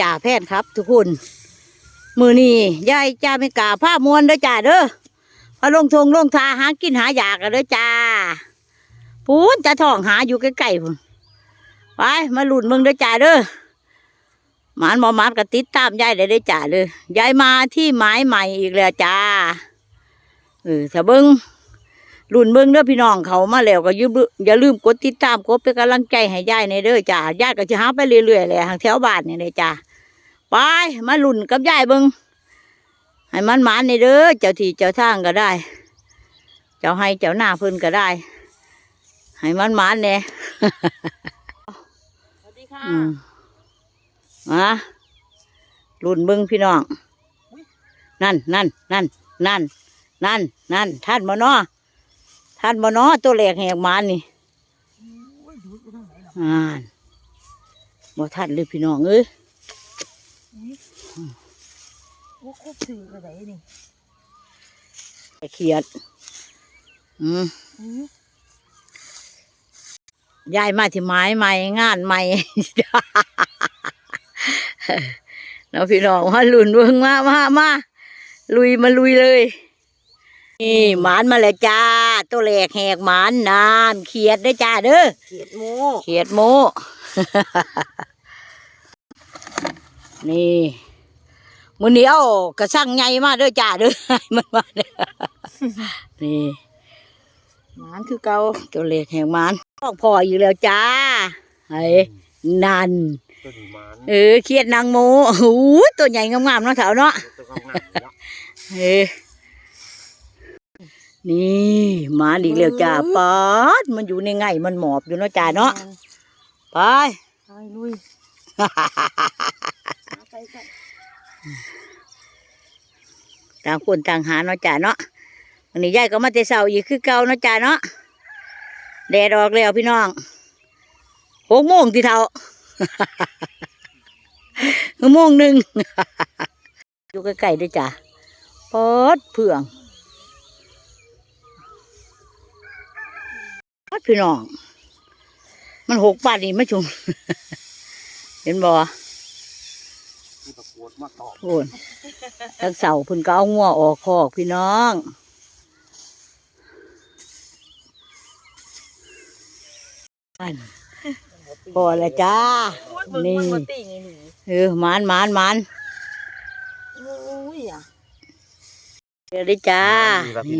จ่าแพทย์ครับ ทุกคน มือนี่ยายจ่าไม่กล้าผ้ามวนเด้อจ่าเด้อพอลงทงลงทาหากินหาอยากกันเด้อจ่าพูนจะท่องหาอยู่ใกล้ๆพุ่นไปมาหลุนมึงเด้อจ่าเด้อหมานหมอมานก็ติดตามยายได้เด้อจ่าเลยยายมาที่หมายใหม่อีกแล้วจ้าเออถ้าเบิ้ง รุ่นเบิ้งเด้อพี่น้องเขามาแล้วก็อย่าลืมอย่าลืมกดติดตามกดเป็นกำลังใจให้ยายในเด้อจ้ายายก็จะหาไปเรื่อยๆเลยทางแถวบ้านนี่เลยจ้าไปมาลุ่นกับยายเบิ้งให้มันหมานในเด้อเจ้าที่เจ้าทางก็ได้ เจ้าให้เจ้าหน้าเพิ่นก็ได้ ให้มันหมานเนี่ยสวัสดีค่ะอืมมารุ่นเบิ้งพี่น้อง นั่นนั่นนั่นนั่นนั่นนั่นท่านมานอท่านมานอตัวแหลกแหกหมานี่อ่านบ่ท่านเลยพี่น้องเอ้ยว่าครบสื่อกันไหนนี่ไอ้เขียดอืมอืมยายมาที่ไม้ใหม่งานใหม่เนาะพี่น้องมาลุ่นเบิ้งมามามาลุยมาลุยเลย นี่หมานมาแล้วจ้า ตัวแหลกแหกหมานนานเขียดเด้อจ้าเด้อเขียดโมเขียดโมนี่มือนี้เอากระสั่งใหญ่มาเด้อจ้าเด้อให้มันมาเด้อนี่หมานคือเก่าตัวเล็กแห่งมันออกพออยู่แล้วจ้าไอ้นันตัวนี้มันเออเขียดนางโมโอ้ยตัวใหญ่งามๆเนาะเถาเนาะตัวข้างหน้าเนี่ยเออ นี่มาอีกแล้วจ้าป๊าดมันอยู่ในไงมันหมอบอยู่เนาะจ้าเนาะไปไปลุยไปกันต่างคนต่างหาเนาะจ้าเนาะวันนี้ยายก็มาแต่เช้าอีกคือเก่าเนาะจ้าเนาะแดดออกแล้วพี่น้องหกโมงที่เท่าโมงหนึ่งอยู่ใกล้ๆด้วยจ้าปอดเพื่อง พี่น้อง มันหกบาทนี่ไม่ชุมเห็นบ่มีตะกรวดมาตอบโอนทั้งเสาเพุ่นก็เอางัวออกคอกพี่น้องอันพอแล้วจ้า นี่นี่มันติ่งไอ้หนูเออหมานหมานหมานโอ้ยอะเดี๋ยวได้จ้า นี่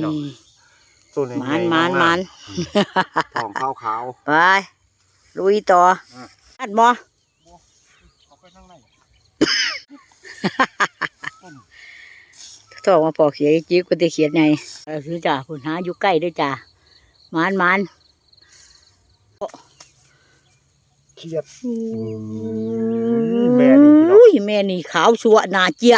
ตัวนี้หมานหมานหมานทองขาวขาวไปลุยต่ออัดหมอเขาไปข้างในถอกมาปอกเขียดจิ๊กก็จะเขียดไงเออคือจ้าคุณหาอยู่ใกล้ด้วยจ้าหมานหมานเครียดแม่นี่พี่น้องอุ้ยแม่นี่ขาวชัวหนาเจีย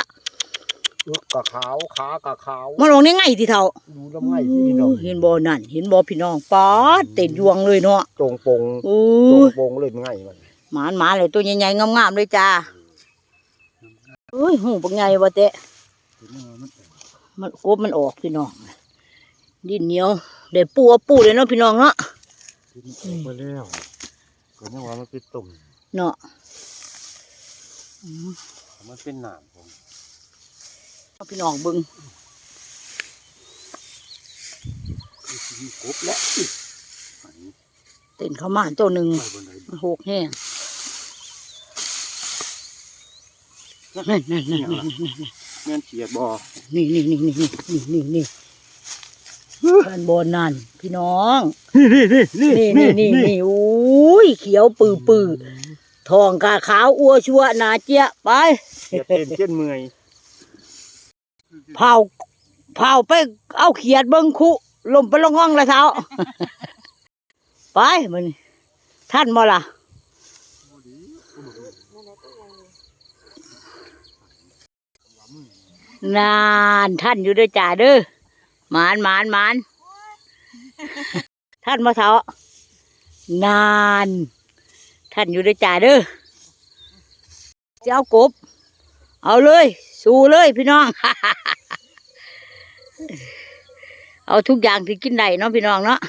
ลูกกะขาวขากะขาวมาลงได้ไงที่เท่าดูลำไส้พี่น้องเห็นบ่นั่น เห็นบ่พี่น้องป๊าดเต็นยวงเลยเนาะตรงปงโอ้ตรงยปงเลยง่ายมันหมานหมาเลยตัวใหญ่ๆงามๆเลยจ้าเอ้ยหูปังไงวะเตะมันกบมันออกพี่น้องดินเหนียวเดี๋ยวปูเอาปูเลยเนาะพี่น้องเนาะไปแล้วก็ยังว่ามันเป็นตุ่มเนาะมันเป็นหนามผม เอาพี่น้องเบึงมีกบและเต้นเข้ามาตัวหนึ่งไปบนไหนมันหกแห้งนั่นนั่นนั่นนั่นเงี้ยเขียดบ่นี่นี่นี่นี่นี่นี่นี่ด้านบนนั่นพี่น้อง นี่นี่นี่นี่นี่นี่อุ้ยเขียวปือปือทองกาขาวอัวชัวหนาเจี๊ยะไปเขียดเป็นเช่นเมื่อย เผาเผาไปเอาเขียดเบิ้งคุลมไปลงห้องละเท้า ไปมันท่านบ่ล่ะนานท่านอยู่ด้วยจ่าเด้อหมานหมานหมานท่านมาเถาะนาน ท่านอยู่ด้วยจ่าเด้อจะเอากบ เอาเลย สู้เลยพี่น้อง เอาทุกอย่างที่กินได้เนาะพี่น้องเนาะ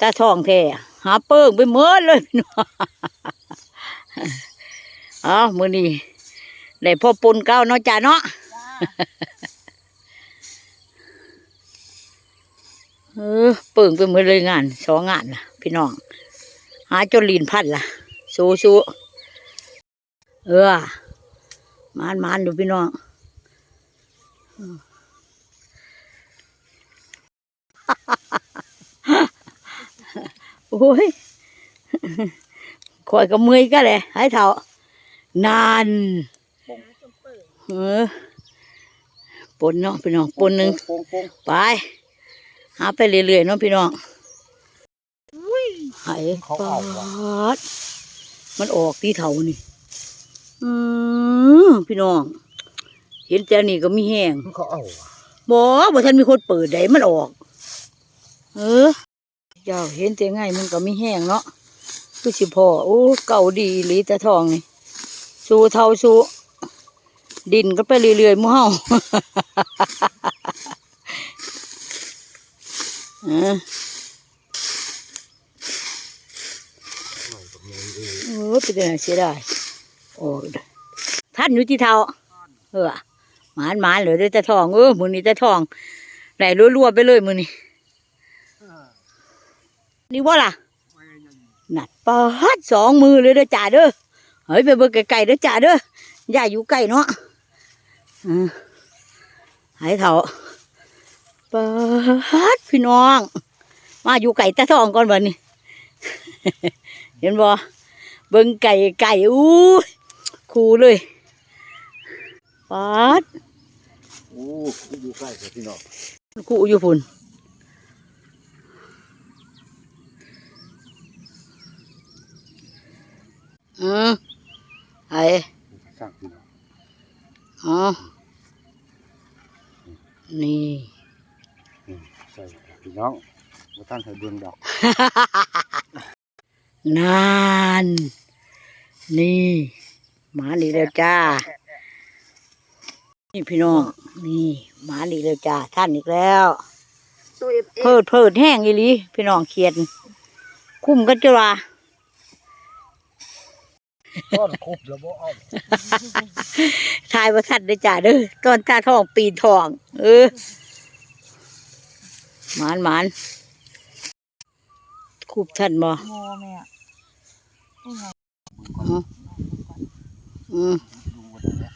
ตาทองแท้หาเปิ้งไปเมื่อเลยพี่น้องเอ๋อมือนี้ได้พ่อปนเก้าเนาะจ้าเนาะเออเปิ่งไปหมือเลยงานสองงานล่ะ พี่น้อง หาจนลีนพัดล่ะสู้สู้ เออมานมานดูพี่น้องโอ้ยคอยกับมือก็เลยให้เท่านานเออปนเนาะพี่น้องปนหนึ่งโป่งโป่งไป หาไปเรื่อยๆเนาะพี่น้องไหปอดมันออกที่เถานี่ อืมพี่น้อง เห็นแต่นี่ก็มีแห้งเขาเอาว่ะบ่บ่ทันมีคนเปิดได้มันออก เออเจ้าเห็นแต่ไงมันก็มีแห้งเนาะคือสิพอโอ้เก่าดีอีหลีแต่ทองนี่สู้เท่าสู้ดินก็ไปเรื่อยๆหมู่เฮา เออโอ้เป็นยังไงเสียดาย โอ้ท่านอยู่ที่เท่าเออหมานหมานเลยได้แต่ทองเออมือนี้แต่ทองไหลรัวๆไปเลยมือนี้นี่ว่าล่ะนัดปาดสองมือเลยเด้อจ่าเด้อเฮ้ยไปเบิ่งไกลๆเด้อจ่าเด้อย่าอยู่ใกล้เนาะหายเถาปาดพี่น้อง มาอยู่ไก่ตะทองก่อนวันนี้ เห็นบ่เบิ่งไก่ไก่อู้ คูเลยปาดโอ้อยู่ใกล้กับพี่น้องคูอยู่พุ่นอืมไอ้สร้างพี่น้องอ๋อนี่อืมใส่พี่น้องว่าท่านใส่เบื้องดอกนาน นี่ หมาดีแล้วจ้า นี่พี่น้อง นี่หมาดีแล้วจ้า ท่านอีกแล้ว ตัวเอฟเอเพิดเพิดแห้งอีหลีพี่น้องเขียน คุ้มกันจุฬาก้อนครบแล้วบ่เอาทายว่าทันได้อจ้าเด้อตอนตาทองปีนทอง เออหมานหมานคูบทันบ่โมแม่นี่ไง อืมดูวันนี้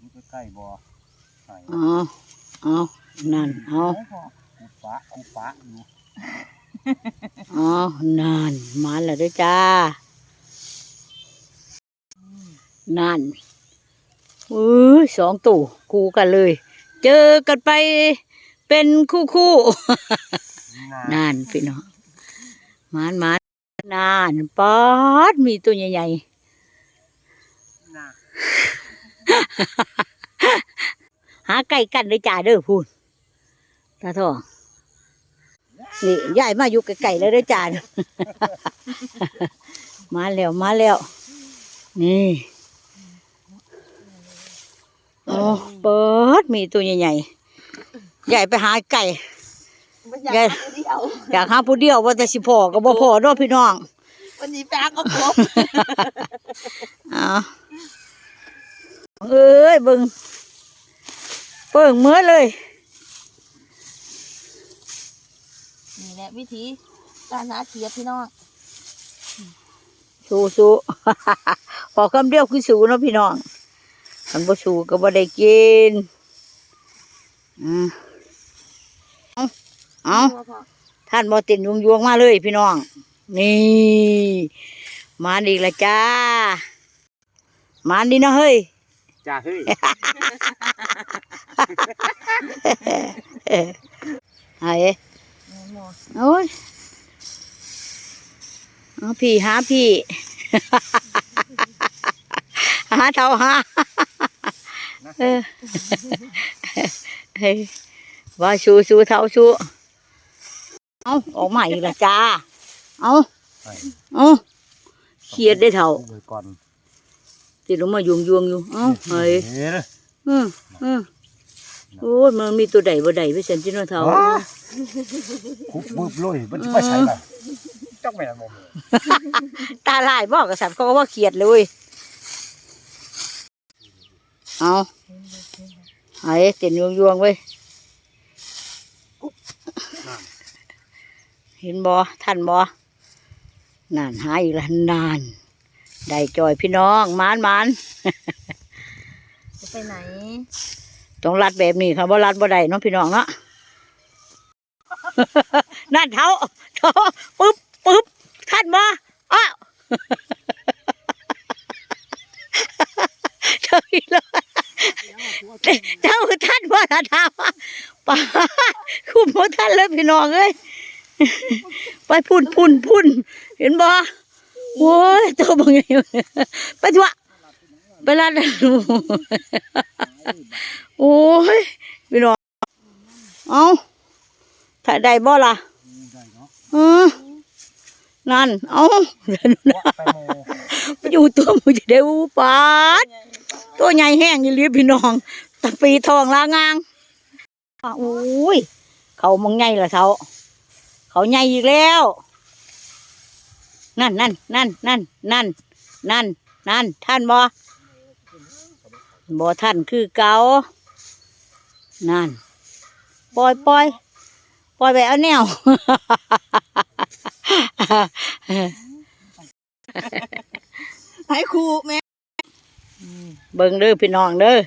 นี่ใกล้บ่ใส่เอาเอานั่นเอาไม่พอคูฟ้าคูฟ้าอยู่เอานั่นมาแล้วเด้วยจ้า นั่นอุ้ยสองตู่คู่กันเลย เจอกันไปเป็นคู่คู่ๆ นั่นพี่น้องมานมาน นานปอดมีตัวใหญ่น่ะๆหาไก่กันเลยจ้าเด้อพูนตาทองนี่ยายมาอยู่ไก่ๆเลยเด้อจ้ามาแล้วมาแล้ว นี่โอ้เปิดมีตัวใหญ่ๆยายไปหาไก่ มันอยากแกหาตัวเดียวอยากหาผู้เดียวว่าแต่สิพอก็บ่พอเด้อพี่น้อง วันนี้แป๊กก็ครบเอาเอ้ยเบิ่งเปิ่งเมื่อเลย นี่แหละวิธีการหาเขียดพี่น้องสู้สู้พอคำเดียวคือสู้เนาะพี่น้องมันบ่สู้ก็บ่ได้กินอืมเอา เอาพอพอท่านบ่เตินยวงยวงๆมาเลยพี่น้อง นี่ มาดีละจ้า มาดีเนาะเฮ้ย จ้าเฮ้ยไอ้นี่หมอโอ้ยเอาพี่หาพี่หาเท่าหาเออเฮ้ยว่าชูชูเท่าชู เอาออกมาอีกและจ้า เอาใส่เอาเครียดได้เท่าไว้ก่อนติดลงมายวงยวงๆอยู่ เอาเฮ้ยเฮ้ยอืมอืมโอ้ยมันมีตัวใดบ่ใดไปสันจิโนเท่าว้าคุบบึบเลยมันจะไปใส่ล่ะจักแม่นบ่แม่นตาลายบอกกับสัตว์เขาก็ว่าเขียดเลยเอาไอ้เต็นยวงยวงๆเว้ย เห็นบอท่านบอนานหาอีกแล้วนาน ได้จอยพี่น้องหมานหมานจะไปไหน ต้องรัดแบบนี้ครับว่ารัดบ่ได้เน้องพี่น้องเนาะนั่นเท้าเท้าปึ๊บปึ๊บท่านบ่อ้าวเจ้าอีกแล้วเจ้าท่านบ่ละเท้าป้าคุ้มบ่ท่านเลยพี่น้องเอ้ย ไปพุ่นพุ่นพุ่นเห็นบ่โอ้ยตัวบางไงไปทั่วไปรัดโอ้ยพี่น้องเอาถ่ายได้บ่ล่ะได้เนาะเออนั่น เอาเดี๋ยวดูนะไปโมไปอยู่ตัวมันจะได้อุปาดตัวใหญ่แห้งอยู่เรียพี่น้องตะปีทองลางางอะโอ้ยเขามองใหญ่ละเขา เขาใหญ่อีกแล้ว นั่นนั่นนั่นนั่นนั่นนั่นนั่นท่านบ่บ่ท่านคือเกานั่นปล่อยปล่อยปล่อยไปเอาแนวให้ครูแม่เบิ่งเด้อพี่น้องเด้อ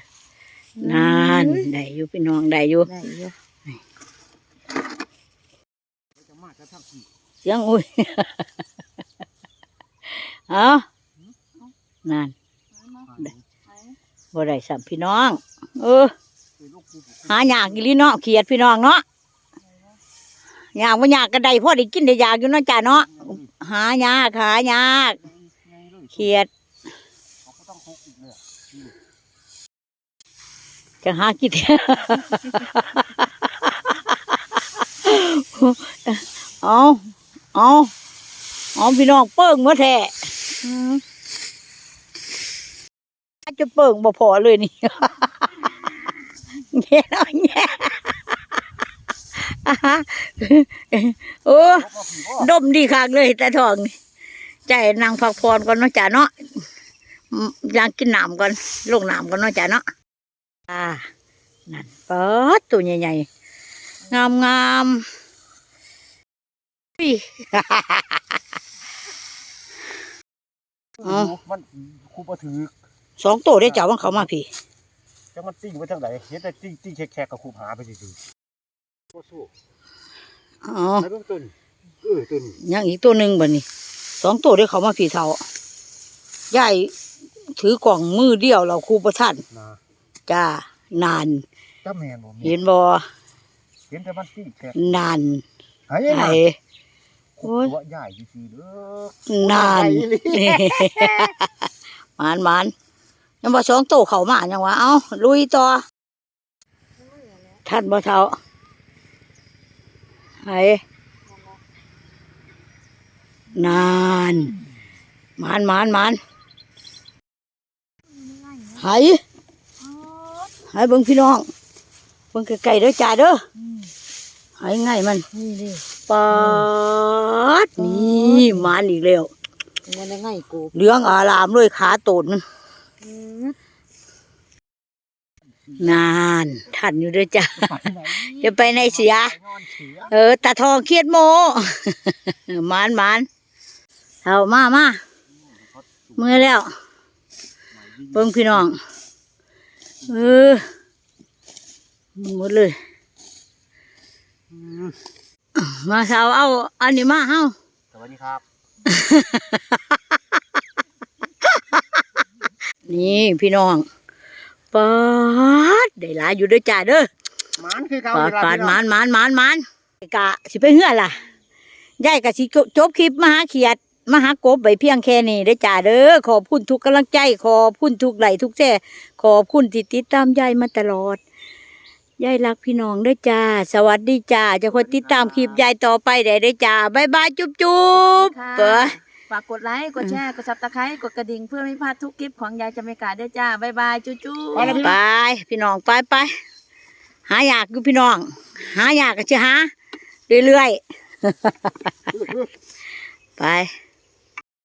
นานได้อยู่พี่น้องได้อยู่ ได้เยอะ จะมาจะทักกี่ เสียงอุ้ยเอานั่นบ่ได้สัมพี่น้อง เออ หายากอีหลีเนาะเขียดพี่น้องเนาะยากบ่ยากก็ได้พอได้กินได้อยากอยู่เนาะจ้าเนาะหายากหายากเขียดเขากี่เลยจะหากินเอา เอาเอาพี่น้องเปิ้งมาแท้อืมจะเปิ้งบ่พอเลยนี่แง่เนาะแง่โอ้เขาก็ผีบ่ดมดีคักเลยแต่ทองนี่ใจนางพักพรก่อนเนาะจ้ะเนาะอืมอยากกินน้ำก่อนลงน้ำก่อนเนาะจ้ะเนาะอ่านั่นเปิดตัวใหญ่ๆงามงามๆ อุ้ยอ๋อ มันครูบ่ถือสองตัวได้จ้าว่าเขามาพี่จังมันติ้งไว้ทางไหนเห็นแต่ติ้งติ้งแขกๆกับครูหาไปซื่อๆบ่สู้อ๋อไปเบิ่งต้นเออต้นยังอีกตัวหนึ่งบ่นี่สองตัวได้เขามาพี่เท่าใหญ่ถือกล่องมือเดียวเราครูประทันนะจ้านาน จ้าแม่นบ่มีเห็นบ่เห็นแต่มันติ้งแขกนาน หายไอ้น่ะ โอ้ยตัวใหญ่ซื่อๆเด้อนานใหญ่อีหลีนี่หมานหมานยังบ่สองโตวเขามายังวะเอ้าลุยต่อท่านบ่เท่าไอ้นานหมานหมานหมานไห้ไห้เบิ่งพี่น้องเบิ่งไกลๆเด้อจ้าเด้อไห้ง่ายมันนี่ดิ ปาดนี่หมานอีกแล้วมันได้ง่ายกูเหลืองอารามเลยขาโตนมันนานท่านอยู่ด้วยจ้าจะไปในเสียนอนเสีย เออตาทองเครียดโมหมานหมานเอามามาเมื่อแล้วเบิ่งพี่น้อง เออหมดเลย มาเสาเอา อันนี้มาเฮาสวัสดีครับ นี่พี่น้องปาดได้หลายอยู่ด้วยจ้าเด้อหมันคือเขาปาดเวลปาดพี่หน้มาองนหมานหมานหมานกะสิไปเฮือล่ะยายกะสิจบคลิปมาหาเขียดมาหากบไปเพียงแค่นี้เด้อจ้าเด้อขอบคุณทุกกำลังใจ ขอบคุณทุกไหลค์ทุกแช่ขอบคุณที่ติดตามยายมาตลอด ยายรักพี่น้องเด้อจ้า สวัสดีจ้า จะคนติดตามคลิปยายต่อไปได้เด้อจ้าบ๊ายบายจุ๊บจุ๊บเปิด ฝากกดไลค์ กดแชร์ กดซับสไครต์กดกระดิ่งเพื่อไม่พลาดทุกคลิปของยายจำเมกาด้วยจ้าบ๊ายบายจู้จู้ไปแล้วพี่ไปพี่น้องไปไปหาอยากอยู่พี่น้อง หาอยากก็จะหาเรื่อยๆ ไป